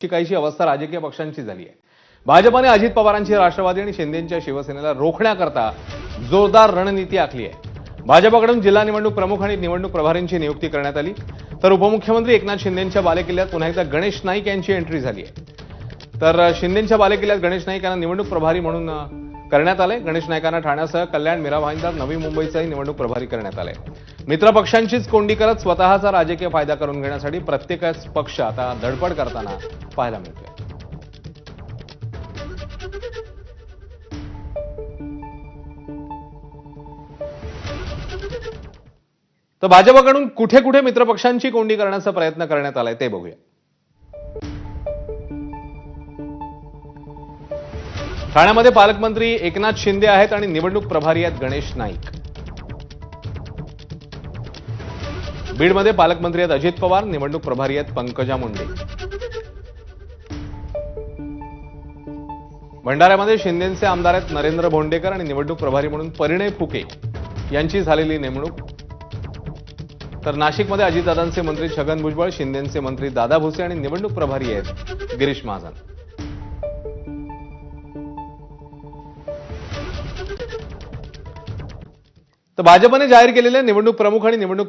ची काहीशी अवस्था राजकीय पक्षांची झाली आहे. भाजपाने अजित पवारांची राष्ट्रवादी आणि शिंदेच्या शिवसेनेला रोखण्याकरता जोरदार रणनीती आखली आहे. भाजपाकडून जिल्हा निवडणूक प्रमुख आणि निवडणूक प्रभारींची नियुक्ती करण्यात आली. तर उपमुख्यमंत्री एकनाथ शिंदेच्या बालेकिल्ल्यात पुन्हा एकदा गणेश नाईक यांची एंट्री झाली आहे. तर शिंदेंच्या शिंदेच्या बालेकिल्ल्यात गणेश नाईक यांना निवडणूक प्रभारी म्हणून करण्यात आले गणेश नाईकांना ठाण्यासह कल्याण मीरा भाईंदर नवी मुंबईचाही निवडणूक प्रभारी करण्यात आले मित्रपक्षांचीच कोंडी करत स्वतःचा राजकीय फायदा करून घेण्यासाठी प्रत्येकच पक्ष आता धडपड करताना पाहायला मिळतोय. तर भाजपकडून कुठे कुठे मित्रपक्षांची कोंडी करण्याचा प्रयत्न करण्यात आलाय ते बघूया. ठाण्यामध्ये पालकमंत्री एकनाथ शिंदे आहेत आणि निवडणूक प्रभारी आहेत गणेश नाईक. बीडमध्ये पालकमंत्री आहेत अजित पवार निवडणूक प्रभारी आहेत पंकजा मुंडे. भंडाऱ्यामध्ये शिंदेचे आमदार आहेत नरेंद्र भोंडेकर आणि निवडणूक प्रभारी म्हणून परिणय फुके यांची झालेली नेमणूक. तर नाशिकमध्ये अजितदादांचे मंत्री छगन भुजबळ शिंदेचे मंत्री दादा भुसे आणि निवडणूक प्रभारी आहेत गिरीश महाजन. तर भाजपने जाहीर केलेल्या निवडणूक प्रमुख आणि निवडणूक